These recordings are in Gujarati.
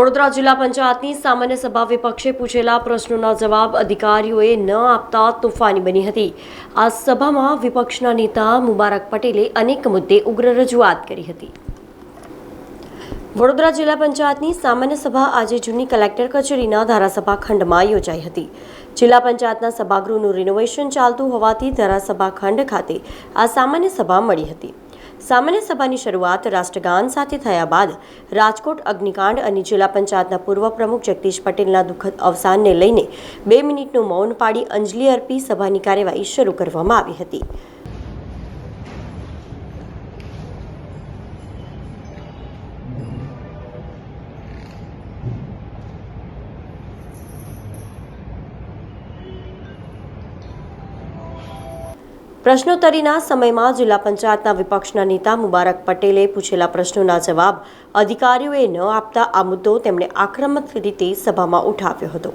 વડોદરા જિલ્લા પંચાયતની સામાન્ય સભા વિપક્ષે પૂછેલા પ્રશ્નોના જવાબ અધિકારીઓએ ન આપતા તોફાની બની હતી. આ સભામાં વિપક્ષના નેતા મુબારક પટેલે અનેક મુદ્દે ઉગ્ર રજૂઆત કરી હતી. વડોદરા જિલ્લા પંચાયતની સામાન્ય સભા આજે જૂની કલેક્ટર કચેરીના ધારાસભા ખંડમાં યોજાઈ હતી. જિલ્લા પંચાયતના સભાગૃહનું રિનોવેશન ચાલતું હોવાથી ધારાસભા ખંડ ખાતે આ સામાન્ય સભા મળી હતી. સામાન્ય સભાની શરૂઆત રાષ્ટ્રગાન સાથે થયા બાદ રાજકોટ, અગ્નિકાંડ અને જિલ્લા પંચાયતના પૂર્વ પ્રમુખ જગદીશ પટેલના દુઃખદ અવસાનને લઈને બે મિનિટનું મૌન પાડી અંજલિ અર્પી સભાની કાર્યવાહી શરૂ કરવામાં આવી હતી. પ્રશ્નોત્તરીના સમયમાં જિલ્લા પંચાયતના વિપક્ષના નેતા મુબારક પટેલે પૂછેલા પ્રશ્નોના જવાબ અધિકારીઓએ ન આપતા આ મુદ્દો તેમણે આક્રમક રીતે સભામાં ઉઠાવ્યો હતો.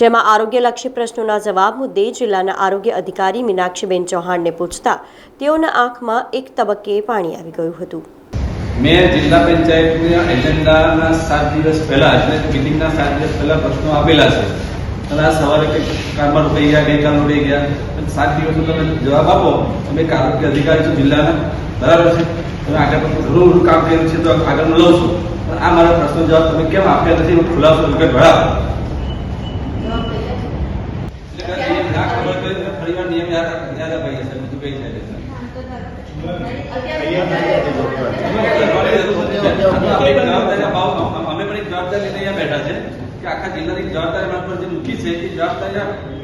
જેમાં આરોગ્યલક્ષી પ્રશ્નોના જવાબ મુદ્દે જિલ્લાના આરોગ્ય અધિકારી મીનાક્ષીબેન ચૌહાણને પૂછતા તેઓના આંખમાં એક તબક્કે પાણી આવી ગયું હતું. મેં જિલ્લા પંચાયતના એજન્ડાના સાત દિવસ પહેલા, એટલે મિટિંગના સાત દિવસ પહેલા પ્રશ્નો આપેલા છે. અને આ સવારે કંઈક કામમાં રોકાઈ ગયા ગઈકાલ રોકાઈ ગયા અને સાત દિવસનો તમે જવાબ આપો તમે એક આરોગ્ય અધિકારી છો જિલ્લાના બરાબર છે તમે આગળ પણ જરૂર કામ કર્યું છે તો આગળ લઉં છું પણ આ મારા પ્રશ્નો જવાબ તમે કેમ આપ્યા નથી હું ખુલાસો વિગત ભરાવો એટલે કે નિયમ ના ખબર હોય તો ફરીવાર નિયમ યાદ યાદ અપાઈએ છે બીજું કઈ છે નહીં. જવાબદારી અપાવો. અમે પણ એક જવાબદારી લઈને અહીંયા બેઠા છે કે આખા જિલ્લાની જવાબદારી મારા પર જે મૂકી છે એ જવાબદારી.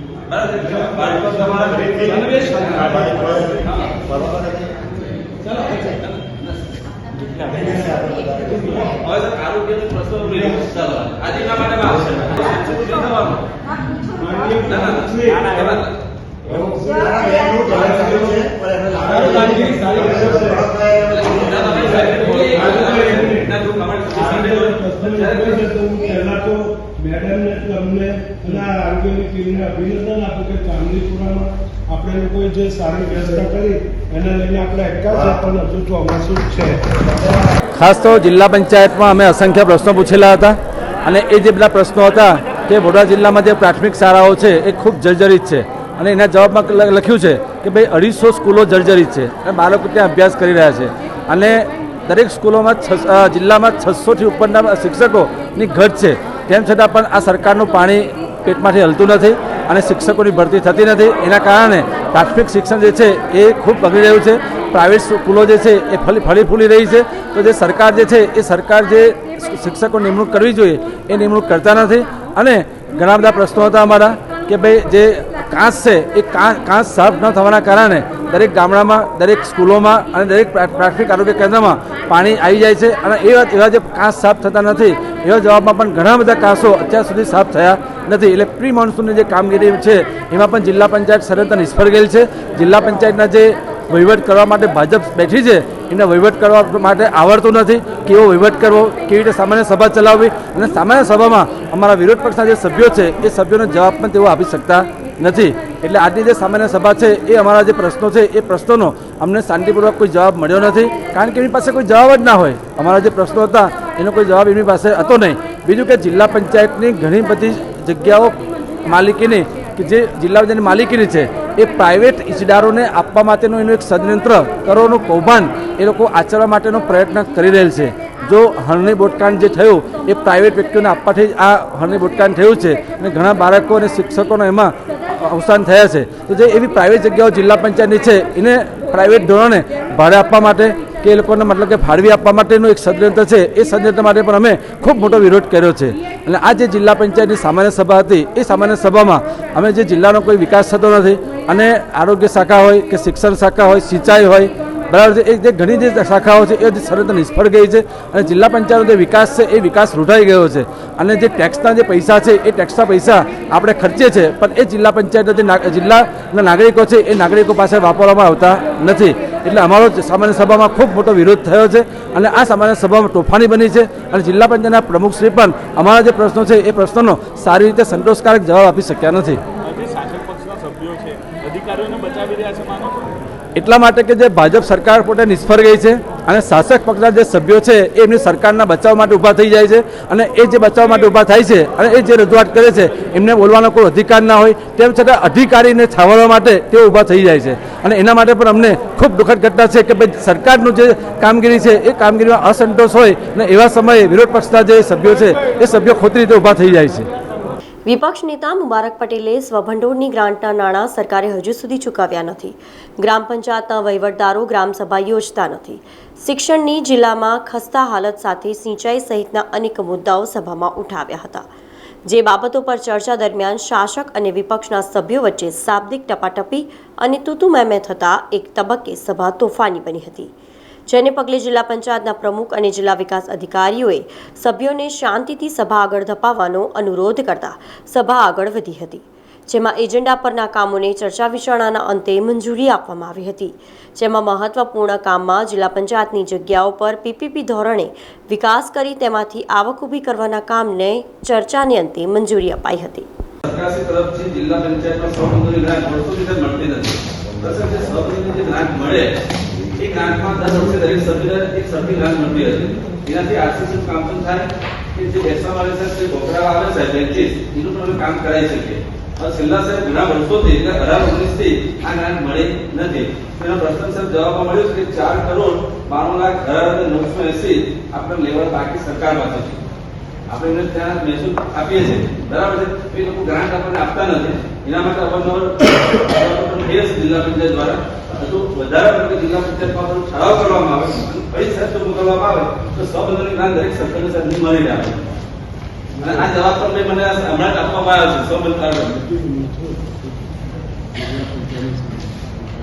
આજે એના માટે આવશે ખાસ તો જિલ્લા પંચાયતમાં અમે અસંખ્ય પ્રશ્નો પૂછેલા હતા અને એ જે બધા પ્રશ્નો હતા કે વડોદરા જિલ્લામાં જે પ્રાથમિક શાળાઓ છે એ ખૂબ જર્જરિત છે. અને એના જવાબમાં લખ્યું છે કે ભાઈ અઢીસો સ્કૂલો જર્જરિત છે અને બાળકો ત્યાં અભ્યાસ કરી રહ્યા છે. અને દરેક સ્કૂલોમાં જિલ્લામાં છસોથી ઉપરના શિક્ષકોની ઘટ છે. તેમ છતાં પણ આ સરકારનું પાણી પેટમાંથી હલતું નથી અને શિક્ષકોની ભરતી થતી નથી. એના કારણે પ્રાથમિક શિક્ષણ જે છે એ ખૂબ બગડી રહ્યું છે. પ્રાઇવેટ સ્કૂલો જે છે એ ફલી ફળી ફૂલી રહી છે. તો જે સરકાર જે છે એ સરકાર જે શિક્ષકો નિમણૂક કરવી જોઈએ એ નિમણૂક કરતા નથી. અને ઘણા બધા પ્રશ્નો હતા અમારા. કે ભાઈ જે કાંસ છે, એ કાંસ સાફ ન થવાના કારણે દરેક ગામડામાં, દરેક સ્કૂલોમાં અને દરેક પ્રા- પ્રાથમિક આરોગ્ય કેન્દ્રમાં પાણી આવી જાય છે. અને એવા એવા જે કાંસ સાફ થતા નથી, એવા જવાબમાં પણ ઘણા બધા કાંસો અત્યાર સુધી સાફ થયા નથી. એટલે પ્રી મોન્સૂનની જે કામગીરી છે, એમાં પણ જિલ્લા પંચાયત સદંતર નિષ્ફળ ગયેલ છે. જિલ્લા પંચાયતના જે વહીવટ કરવા માટે ભાજપ બેઠી છે એમને વહીવટ કરવા માટે આવડતું નથી, કેવો વહીવટ કરવો, કેવી રીતે સામાન્ય સભા ચલાવવી, અને સામાન્ય સભામાં અમારા વિરોધ પક્ષના જે સભ્યો છે, એ સભ્યોને જવાબ પણ તેઓ આપી શકતા નથી. એટલે આજની જે સામાન્ય સભા છે, એ અમારા જે પ્રશ્નો છે, એ પ્રશ્નોનો અમને શાંતિપૂર્વક કોઈ જવાબ મળ્યો નથી. કારણ કે એમની પાસે કોઈ જવાબ જ ના હોય. અમારા જે પ્રશ્નો હતા, એનો કોઈ જવાબ એમની પાસે હતો નહીં. બીજું કે જિલ્લા પંચાયતની ઘણી બધી જગ્યાઓ માલિકીની, કે જે જિલ્લા પંચાયતની માલિકીની છે એ પ્રાઇવેટ ઇજદારોને આપવા માટેનું એનું એક ષડયંત્ર કરોનું કૌભાંડ એ લોકો આચરવા માટેનો પ્રયત્ન કરી રહેલ છે. જો હરણી બોટકાંડ જે થયું, એ પ્રાઇવેટ વ્યક્તિઓને આપવાથી જ આ હરણી બોટકાંડ થયું છે અને ઘણા બાળકો અને શિક્ષકોનો એમાં અવસાન થયા છે. તો જે એવી પ્રાઇવેટ જગ્યાઓ જિલ્લા પંચાયતની છે, એને પ્રાઇવેટ ધોરણે ભાડે આપવા માટે કે એ લોકોને મતલબ કે ફાળવી આપવા માટેનું એક ષડયંત્ર છે, એ ષડયંત્ર માટે પણ અમે ખૂબ મોટો વિરોધ કર્યો છે. અને આ જે જિલ્લા પંચાયતની સામાન્ય સભા હતી, એ સામાન્ય સભામાં અમે જે જિલ્લાનો કોઈ વિકાસ થતો નથી અને આરોગ્ય શાખા હોય કે શિક્ષણ શાખા હોય, સિંચાઈ હોય, બરાબર છે, એ જે ઘણી જે શાખાઓ છે, એ સદંતર નિષ્ફળ ગઈ છે અને જિલ્લા પંચાયતનો જે વિકાસ છે, એ વિકાસ રૂઢાઈ ગયો છે. અને જે ટેક્સના જે પૈસા છે, એ ટેક્સના પૈસા આપણે ખર્ચીએ છીએ પણ એ જિલ્લા પંચાયતના જે જિલ્લાના નાગરિકો છે, એ નાગરિકો પાસે વાપરવામાં આવતા નથી. એટલે અમારો સામાન્ય સભામાં ખૂબ મોટો વિરોધ થયો છે અને આ સામાન્ય સભામાં તોફાની બની છે અને જિલ્લા પંચાયતના પ્રમુખશ્રી પણ અમારા જે પ્રશ્નો છે એ પ્રશ્નોનો સારી રીતે સંતોષકારક જવાબ આપી શક્યા નથી જે શાસક પક્ષના સભ્યો છે અધિકારીઓને બચાવી રહ્યા છે માનો છો એટલા માટે કે જે ભાજપ સરકાર પોતે નિષ્ફળ ગઈ છે અને શાસક પક્ષના જે સભ્યો છે, એ એમની સરકારના બચાવ માટે ઊભા થઈ જાય છે અને એ જે બચાવ માટે ઊભા થાય છે અને એ જે રજૂઆત કરે છે, એમને બોલવાનો કોઈ અધિકાર ના હોય, તેમ છતાં અધિકારીને છાવરવા માટે તેઓ ઊભા થઈ જાય છે. અને એના માટે પણ અમને ખૂબ દુઃખદ ઘટના છે કે ભાઈ સરકારનું જે કામગીરી છે, એ કામગીરીમાં અસંતોષ હોય અને એવા સમયે વિરોધ પક્ષના જે સભ્યો છે, એ સભ્યો ખોટી રીતે ઊભા થઈ જાય છે. વિપક્ષ નેતા મુબારક પટેલે સ્વભંડોળની ગ્રાન્ટના નાણાં સરકારે હજુ સુધી ચૂકવ્યા નથી. ગ્રામ પંચાયતના વહીવટદારો ગ્રામસભા યોજતા નથી. શિક્ષણની જિલ્લામાં ખસ્તા હાલત સાથે સિંચાઈ સહિતના અનેક મુદ્દાઓ સભામાં ઉઠાવ્યા હતા. જે બાબતો પર ચર્ચા દરમિયાન શાસક અને વિપક્ષના સભ્યો વચ્ચે શાબ્દિક ટપાટપી અને તૂતુ મેમે થતાં એક તબક્કે સભા તોફાની બની હતી. જેને પગલે જિલ્લા પંચાયતના પ્રમુખ અને જિલ્લા વિકાસ અધિકારીઓએ સભ્યોને શાંતિથી સભા આગળ ધપાવવાનો અનુરોધ કરતા સભા આગળ વધી હતી, જેમાં એજન્ડા પરના કામોને ચર્ચા વિચારણાના અંતે મંજૂરી આપવામાં આવી હતી. જેમાં મહત્વપૂર્ણ કામમાં જિલ્લા પંચાયતની જગ્યાઓ પર પીપીપી ધોરણે વિકાસ કરી તેમાંથી આવક ઊભી કરવાના કામને ચર્ચાને અંતે મંજૂરી અપાઈ હતી. જિલ્લા પંચાયતમાં મળતી નથી. ગ્રાન્ટ મળે એ ગ્રાન્ટમાં દસ વર્ષે દરેક સભ્ય એક સભ્ય ગ્રાન્ટ મળતી હતી. એનાથી શું કામ પણ થાય કે જે બેસવા વાળા સાહેબ જે બોકડા આવે છે બેન્ચીસ એનું પણ કામ કરાવી શકીએ હવે છેલ્લા સાહેબ ઘણા વર્ષોથી એટલે અઢાર ઓગણીસથી આ ગ્રાન્ટ મળી નથી. એનો પ્રશ્ન સાહેબ જવાબમાં મળ્યો કે ચાર કરોડ બાણું લાખ અઢાર હજાર નવસો એસી આપણે લેવલ બાકી સરકાર પાસે છે. આપણે એમને ત્યાં મહેસૂલ આપીએ છીએ. બરાબર છે? એ લોકો ગ્રાન્ટ આપણને આપતા નથી. એના માટે અવારનવાર જિલ્લા પંચાયત દ્વારા. હજુ વધારે પડતી જિલ્લા પંચાયતમાં પણ ઠરાવ કરવામાં આવે અને પૈસા જો આવે, તો સ્વબંધની ગ્રાન્ટ દરેક મળી આવે અને જવાબ મને હમણાં જ આપવામાં આવ્યો છે સ્વબંધ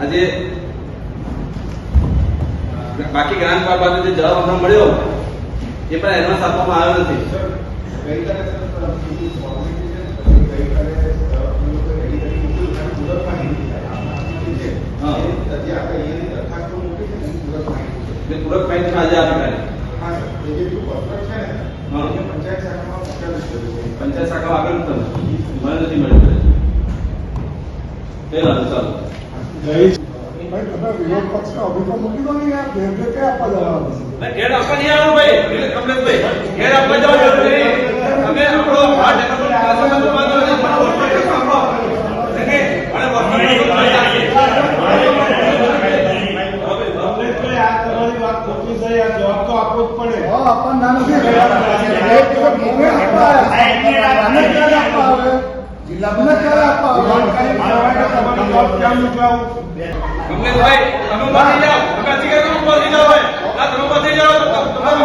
આજે, બાકી ગ્રાન્ટ બાબતે જે જવાબ હમણાં મળ્યો, એ પણ એડવાન્સ આપવામાં આવ્યો નથી. હા. પૂરક ફાઇલ આજે આપી કાઢી પંચાયત શાખામાં આગળ નથી મને નથી મળ્યું પેલા ચાલો. ભાઈ તમે વિરોધ પક્ષનો મૂકી દો ને યાર. બે બે કે આપવા જવાના છે? ઘેર આપવા નહીં આવવાનું ભાઈ. કમલેશભાઈ ઘેર આપવા જવા જરૂર આપણો આ ટેકનોલોજી ક્લાસમાં તો વાંધો નથી પણ વોટ્સએપ પર આપણો એટલે અને વોટ્સએપ પર કમલેશભાઈ, આ તમારી વાત ખોટી છે આ જવાબ તો આપવો જ પડે હા, આપણને ના નથી એક વખત મોમે આપવા આવ્યા. અમને ક્યારે આપવા આવે? અમને ક્યારે આપવા આવે? જવાબ ક્યાં મૂકવાવું? કમલેશભાઈ તમે ઊભા થઈ જાઓ તમે અધિકારી ઊભા થઈ જાઓ ભાઈ આ તમે ઊભા થઈ જાઓ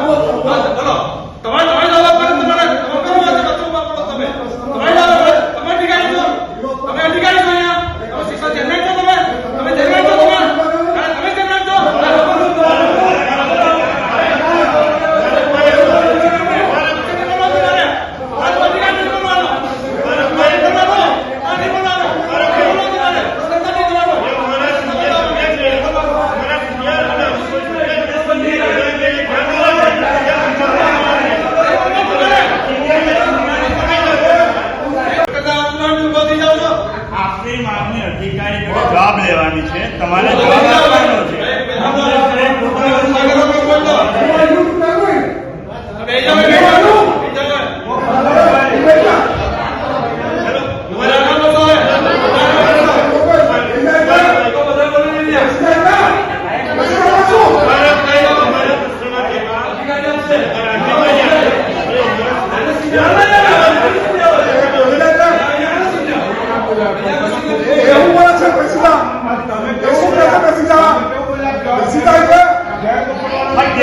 બોલો તમારે તમે જવાબ પડે તમારે તમે કરો વાત કચો ઊભા પડો તમે તમારે જવાબ પડે તમે અધિકારી છો તમે અધિકારી છો અહીંયા તમે શિક્ષણ ચેરમેન છો તમે તમે ચેરમેન છો તમે હા, તમે ચેરમેન છો હા, તમે આપની માંગણી અધિકારી જોડે જવાબ લેવાની છે તમારે જવાબ આપવાનો છે એવું બોલે છે, બેસી જા. એવું બોલે છે, બેસી જા. બેસી જા એટલે.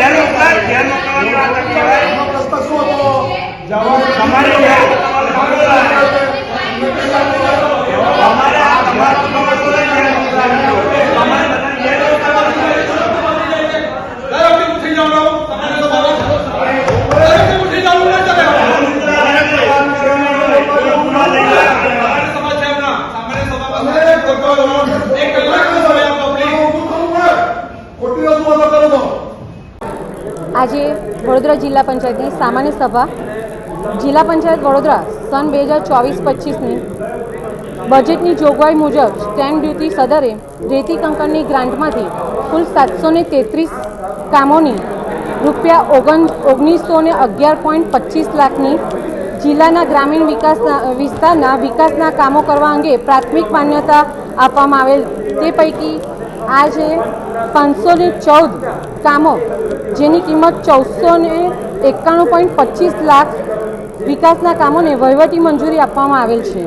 પણ ઘેર મોકલા- ઘેર મોકલવાની વાત નથી કરાય. એનો પ્રશ્ન શું હતો? જવાબ તમારે ઘેર મોકલવાની વાત કરાય. અમારે આ તમારું તમારું બોલે ઘેર મોકલવાની. અમારે બધાને ઘેર મોકલવાનું છે. ખોટી રજૂઆતો કરો છો. આજે વડોદરા જિલ્લા પંચાયતની સામાન્ય સભા જિલ્લા પંચાયત વડોદરા સન બે હજાર ચોવીસ પચીસની બજેટની જોગવાઈ મુજબ સ્ટેમ્પ ડ્યુટી સદરે રેતી કંકણની ગ્રાન્ટમાંથી કુલ સાતસો ને તેત્રીસ કામોની રૂપિયા ઓગણ ઓગણીસો ને અગિયાર પોઈન્ટ પચીસ લાખની જિલ્લાના ગ્રામીણ વિકાસના, વિસ્તારના વિકાસના કામો કરવા અંગે પ્રાથમિક માન્યતા આપવામાં આવેલ. તે પૈકી આજે પાંચસો ને ચૌદ કામો જેની કિંમત ચૌદસો ને એકાણું પોઈન્ટ પચીસ લાખ વિકાસના કામોને વહીવટી મંજૂરી આપવામાં આવેલ છે.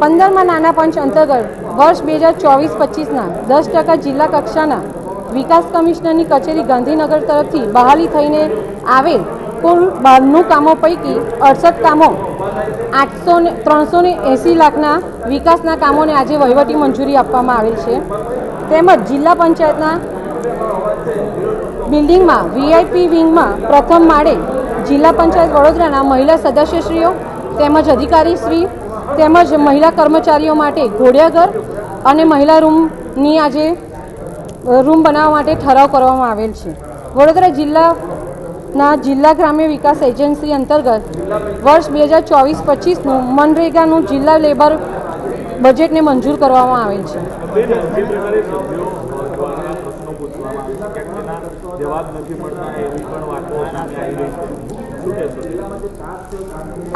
પંદરમાં નાના પંચ અંતર્ગત વર્ષ બે હજાર ચોવીસ પચીસના દસ ટકા જિલ્લા કક્ષાના વિકાસ કમિશનરની કચેરી ગાંધીનગર તરફથી બહાલી થઈને આવેલ કુલ બારનું કામો પૈકી અડસઠ કામો આઠસો ને, ત્રણસો ને એંસી લાખના વિકાસના કામોને આજે વહીવટી મંજૂરી આપવામાં આવેલ છે. તેમજ જિલ્લા પંચાયતના બિલ્ડિંગમાં વીઆઈપી વિંગમાં પ્રથમ માળે જિલ્લા પંચાયત વડોદરાના મહિલા સદસ્યશ્રીઓ તેમજ અધિકારીશ્રી તેમજ મહિલા કર્મચારીઓ માટે ઘોડિયાઘર અને મહિલા રૂમની આજે રૂમ બનાવવા માટે ઠરાવ કરવામાં આવેલ છે. વડોદરા જિલ્લાના જિલ્લા ગ્રામ્ય વિકાસ એજન્સી અંતર્ગત વર્ષ બે હજાર ચોવીસ પચીસનું મનરેગાનું જિલ્લા લેબર બજેટને મંજૂર કરવામાં આવેલ છે.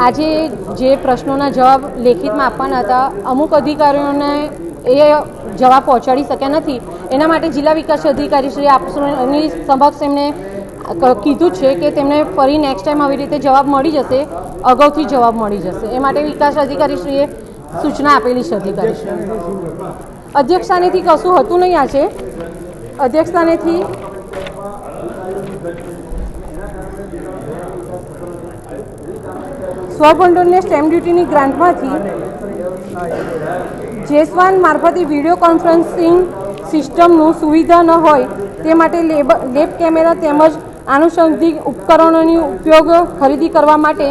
આજે જે પ્રશ્નોના જવાબ લેખિતમાં આપવાના હતા અમુક અધિકારીઓને એ જવાબ પહોંચાડી શક્યા નથી. એના માટે જિલ્લા વિકાસ અધિકારી શ્રી આપની સમક્ષ એમને કીધું છે કે તેમને ફરી નેક્સ્ટ ટાઈમ આવી રીતે જવાબ મળી જશે અગાઉથી જવાબ મળી જશે. એ માટે વિકાસ અધિકારીશ્રીએ સૂચના આપેલી છે અધિકારી અધ્યક્ષસ્થાનેથી કશું હતું નહીં આજે. અધ્યક્ષસ્થાનેથી સ્વભંડોળને સ્ટેમ્પ ડ્યુટીની ગ્રાન્ટમાંથી જેસવાન મારફતે વીડિયો કોન્ફરન્સિંગ સિસ્ટમનું સુવિધા ન હોય તે માટે લેબ લેબ કેમેરા તેમજ આનુષંગિક ઉપકરણોની ઉપયોગ ખરીદી કરવા માટે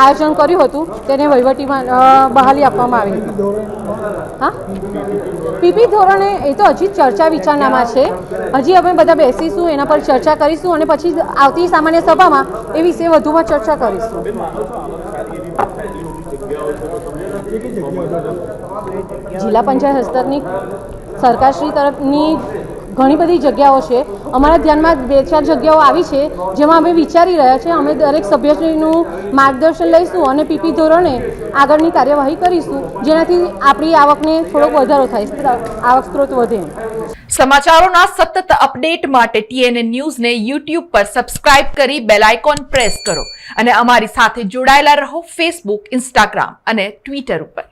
આયોજન કર્યું હતું, તેને વહીવટીમાં બહાલી આપવામાં આવી. હા? પીપી ધોરણે, એ તો હજી ચર્ચા વિચારણામાં છે. હજી અમે બધા બેસીશું, એના પર ચર્ચા કરીશું અને પછી આવતી સામાન્ય સભામાં એ વિશે વધુમાં ચર્ચા કરીશું. જિલ્લા પંચાયત હસ્તકની સરકારશ્રી તરફની ઘણી બધી જગ્યાઓ છે. અમારા ધ્યાનમાં બે ચાર જગ્યાઓ આવી છે, જેમાં અમે વિચારી રહ્યા છે, અમે દરેક સભ્યશ્રીનું માર્ગદર્શન લઈશું અને પીપી ધોરણે આગળની કાર્યવાહી કરીશું, જેનાથી આપણી આવકને થોડોક વધારો થાય આવક સ્ત્રોત વધે. સમાચારોના સતત અપડેટ માટે ટીએનએ ન્યૂઝને યુટ્યુબ પર સબસ્ક્રાઇબ કરી બેલ આઇકોન પ્રેસ કરો અને અમારી સાથે જોડાયેલા રહો ફેસબુક, ઇન્સ્ટાગ્રામ અને ટ્વિટર ઉપર.